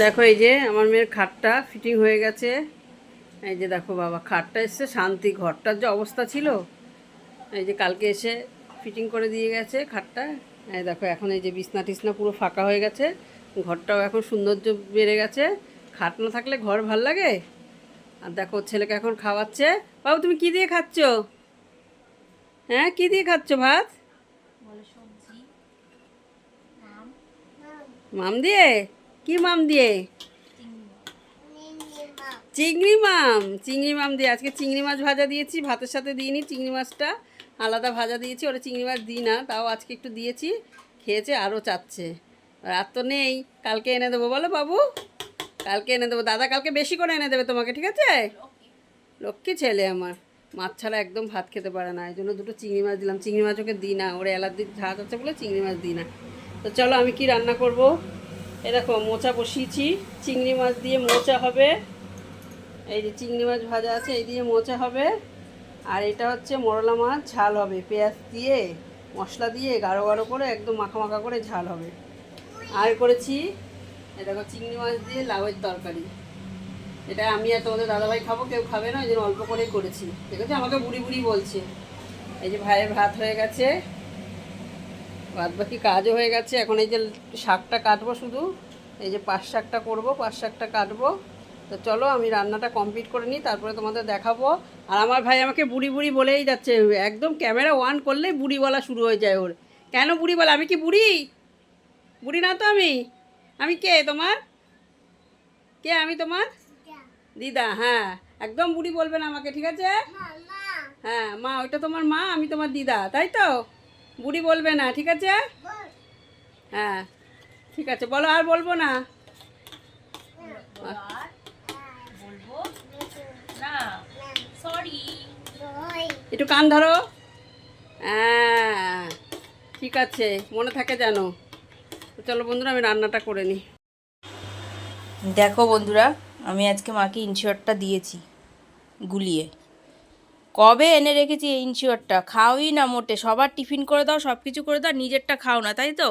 দেখো এই যে আমার মেয়ের খাটটা ফিটিং হয়ে গেছে। এই যে দেখো বাবা খাটটা এসছে শান্তি ঘরটার যে অবস্থা ছিল এই যে কালকে এসে ফিটিং করে দিয়ে গেছে খাটটা। এই দেখো এখন এই যে বিছনা টিসনা পুরো ফাঁকা হয়ে গেছে ঘরটাও এখন সৌন্দর্য বেড়ে গেছে। খাট না থাকলে ঘর ভালো লাগে? আর দেখো ছেলেকে এখন খাওয়াচ্ছে। বাবু তুমি কি দিয়ে খাচ্ছ? হ্যাঁ কি দিয়ে খাচ্ছ ভাত? মাম দিয়ে? কি মাম দিয়ে? চিংড়ি মাম। চিংড়ি মাম দিয়ে। আজকে চিংড়ি মাছ ভাজা দিয়েছি, ভাতের সাথে দিইনি। চিংড়ি মাছটা আলাদা ভাজা দিয়েছি ওরা চিংড়ি মাছ দিই না, তাও আজকে একটু দিয়েছি, খেয়েছে, আরও চাচ্ছে। রাত তো নেই, কালকে এনে দেবো বলো বাবু। কালকে এনে দেবো। দাদা কালকে বেশি করে এনে দেবে তোমাকে, ঠিক আছে? লক্ষ্মী ছেলে আমার। মাছ ছাড়া একদম ভাত খেতে পারে না, এই জন্য দুটো চিংড়ি মাছ দিলাম। চিংড়ি মাছ ওকে দিই না, ওরা এলাদির ঝাঁজ আছে বলে চিংড়ি মাছ দিই না। তো চলো আমি কি রান্না করব? এ দেখো, মোচা বসিয়েছি। চিংড়ি মাছ দিয়ে মোচা হবে। এই যে চিংড়ি মাছ ভাজা আছে, এই দিয়ে মোচা হবে। আর এটা হচ্ছে মরলা মাছ, ঝাল হবে। পেঁয়াজ দিয়ে, মশলা দিয়ে গাঢ় গাঢ় করে, একদম মাখা মাখা করে ঝাল হবে। আর করেছি এই দেখো, চিংড়ি মাছ দিয়ে লাউয়ের তরকারি। এটা আমি আর তোমাদের দাদাভাই খাব, কেউ খাবে না, ওই জন্য অল্প করেই করেছি। ঠিক আছে আমাকে বুড়ি বুড়ি বলছে। এই যে ভাইয়ের ভাত হয়ে গেছে। বাদ বাকি কাজও হয়ে গেছে। এখন এই যে শাকটা কাটবো শুধু এই যে পাঁচ শাকটা করব পাঁচ শাকটা কাটবো। তো চলো আমি রান্নাটা কমপ্লিট করে নিই তারপরে তোমাদের দেখাবো। আর আমার ভাই আমাকে বুড়ি বুড়ি বলেই যাচ্ছে একদম ক্যামেরা অন করলেই বুড়ি বলা শুরু হয়ে যায় ওর। কেন বুড়ি বলা আমি কি বুড়ি? বুড়ি না তো আমি? আমি কে তোমার? কে আমি তোমার? দিদা। হ্যাঁ। একদম বুড়ি বলবেন আমাকে ঠিক আছে? হ্যাঁ মা ওইটা তোমার মা আমি তোমার দিদা তাই তো? বুড়ি বলবে না, ঠিক আছে? হ্যাঁ ঠিক আছে, বলো আর বলব না? একটু কান ধরো। হ্যাঁ ঠিক আছে, মনে থাকে তো চলো বন্ধুরা, আমি রান্নাটা করে নিই। দেখো বন্ধুরা, আমি আজকে মাকে ইনশিওরটা দিয়েছি, গুলিয়ে। কবে এনে রেখেছি এই ইনশিওরটা খাওই না মোটে। সবার টিফিন করে দাও সব কিছু করে দাও নিজেরটা খাও না তাই তো?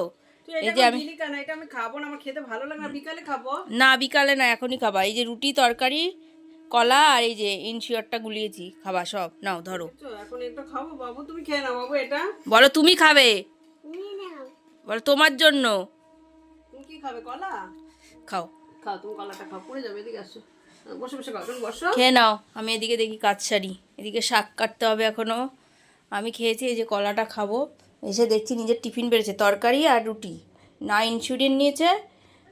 এই যে আমি দিলি কেন? এটা আমি খাব না আমার খেতে ভালো লাগে না বিকালে খাব? না বিকালে না এখনই খাবা। এই যে রুটি তরকারি কলা আর এই যে ইনশিওরটা গুলিয়েছি খাবা সব। নাও ধরো। এখন এটা খাব। বাবু তুমি খেয়ে নাও। বাবু এটা? বলো তুমি খাবে? বলো তোমার জন্য। তুমি কি খাবে? কলা? খাও। খাও তুমি কলাটা খাও। পড়ে যাবে এদিকে আসো। খেয়ে নাও। আমি এদিকে দেখি কাজ সারি। এদিকে শাক কাটতে হবে এখনও আমি খেয়েছি এই যে কলাটা খাব। এসে দেখছি নিজের টিফিন বেড়েছে, তরকারি আর রুটি। না ইনসুলিন নিয়েছে,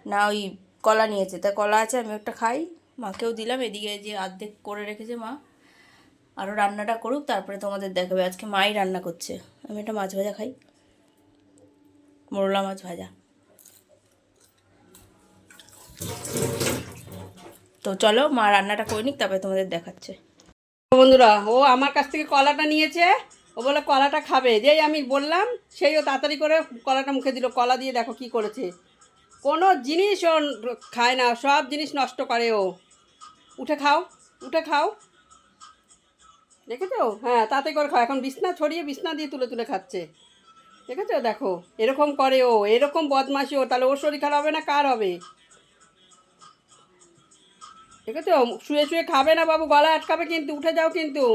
না ওই কলা নিয়েছে। তা কলা আছে, আমি একটা খাই। মাকেও দিলাম, এদিকে যে অর্ধেক করে রেখেছে মা। আরও রান্নাটা করুক, তারপরে তোমাদের দেখাবে। আজকে মাই রান্না করছে। আমি একটা মাছ ভাজা খাই। মোরলা মাছ ভাজা। তো চলো মা রান্নাটা করে নিক, তারপরে তোমাদের দেখাচ্ছে। বন্ধুরা, ও আমার কাছ থেকে কলাটা নিয়েছে। ও বলে, কলাটা খাবে। যেই আমি বললাম, সেই ও তাড়াতাড়ি করে কলাটা মুখে দিল। কলা দিয়ে দেখো কি করেছে। কোনো জিনিস ও খায় না, সব জিনিস নষ্ট করে ও। উঠে খাও উঠে খাও। দেখেছ? হ্যাঁ তাতে করে খাও। এখন বিছনা ছড়িয়ে বিছনা দিয়ে তুলে তুলে খাচ্ছে। দেখেছ? দেখো, এরকম করে ও, এরকম বদমাশি ও। তাহলে ওর শরীর খারাপ হবে না? কার হবে? ঠিক আছে শুয়ে শুয়ে খাবে না বাবু, গলা আটকাবে কিন্তু, উঠে যাও কিন্তু।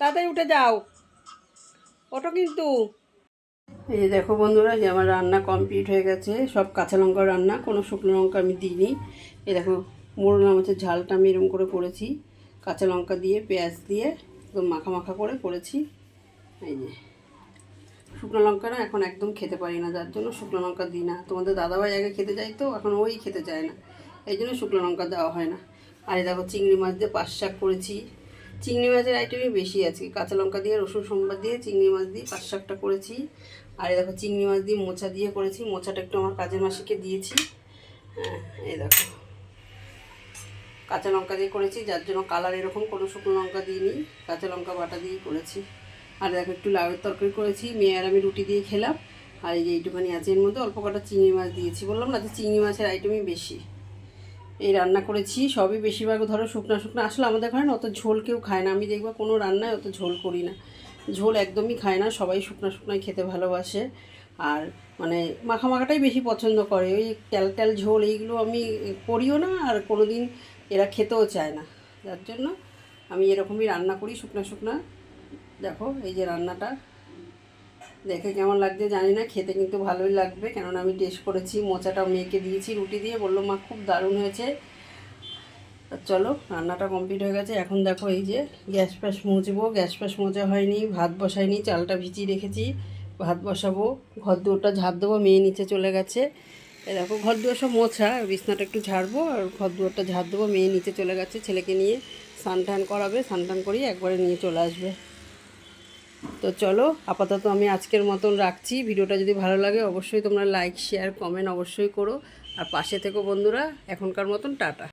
তাড়াতাড়ি উঠে যাও। ওটো কিন্তু। এই যে দেখো বন্ধুরা যে আমার রান্না কমপ্লিট হয়ে গেছে। সব কাঁচা লঙ্কা রান্না, কোনো শুকনো লঙ্কা আমি দিইনি। এই দেখো মোরলা মাছের ঝালটা আমি এরকম করে করেছি। কাঁচা লঙ্কা দিয়ে, পেঁয়াজ দিয়ে, একদম মাখা মাখা করে করেছি। এই যে, শুকনো লঙ্কা না এখন একদম খেতে পারি না, যার জন্য শুকনো লঙ্কা দিই না। তোমাদের দাদাভাই আগে খেতে চাই তো এখন ওই খেতে চায় না। এই জন্য শুকনো লঙ্কা দেওয়া হয় না। আর দেখো চিংড়ি মাছ দিয়ে পাঁচ শাক করেছি। চিংড়ি মাছের আইটেমই বেশি আছে কাঁচা লঙ্কা দিয়ে, রসুন সোমবার দিয়ে, চিংড়ি মাছ দিয়ে পাঁচ শাকটা করেছি। আর দেখো চিংড়ি মাছ দিয়ে মোচা দিয়ে করেছি। মোচাটা একটু আমার কাজের মাসিকে দিয়েছি। হ্যাঁ এই দেখো। কাঁচা লঙ্কা দিয়ে করেছি। যার জন্য কালার এরকম, কোনো শুকনো লঙ্কা দিইনি। কাঁচা লঙ্কা বাটা দিয়েই করেছি। আর দেখো একটু লাউয়ের তরকারি করেছি। মেয়ে আর আমি রুটি দিয়ে খেলাম। আর এই যে এইটুখানি আছে এর মধ্যে অল্প কটা চিংড়ি মাছ দিয়েছি। বললাম না যে চিংড়ি মাছের আইটেমই বেশি। এই রান্না করেছি, সবই বেশিরভাগ ধরো শুকনা শুকনো। আসলে আমাদের ঘরে না অত ঝোল কেউ খায় না। আমি দেখব কোনো রান্নায় অত ঝোল করি না। ঝোল একদমই খায় না, সবাই শুকনো শুকনোই খেতে ভালোবাসে। আর মানে মাখা মাখাটাই বেশি পছন্দ করে। ওই তেল ট্যাল ঝোল এইগুলো আমি করিও না আর কোনো দিন এরা খেতেও চায় না। যার জন্য আমি এরকমই রান্না করি শুকনা শুকনা। দেখো এই যে রান্নাটা। দেখে কেমন লাগছে জানি না, খেতে কিন্তু ভালোই লাগবে। কেননা আমি টেস্ট করেছি, মোচাটা মেয়েকে দিয়েছি, রুটি দিয়ে। বলল, মা, খুব দারুণ হয়েছে। চলো, রান্নাটা কমপ্লিট হয়ে গেছে। এখন দেখো এই যে গ্যাস ফ্যাস মুছবো। গ্যাস ফ্যাস মোচা হয়নি, ভাত বসাইনি, চালটা ভিজিয়ে রেখেছি, ভাত বসাবো। ঘর দুয়ারটা ঝাড় দেবো, মেয়ে নিচে চলে গেছে। দেখো, ঘর দুয়ার সব মোছা, বিছনাটা একটু ঝাড়বো আর ঘর দুয়ারটা ঝাড় দেবো, মেয়ে নিচে চলে গেছে ছেলেকে নিয়ে। স্নান টান করাবে স্নান টান করিয়ে একবারে নিয়ে চলে আসবে। তো চলো, আপাতত আমি আজকের মতন রাখছি। ভিডিওটা যদি ভালো লাগে, অবশ্যই তোমরা লাইক শেয়ার কমেন্ট অবশ্যই করো। আর পাশে থেকো বন্ধুরা, এখনকার মতন টাটা।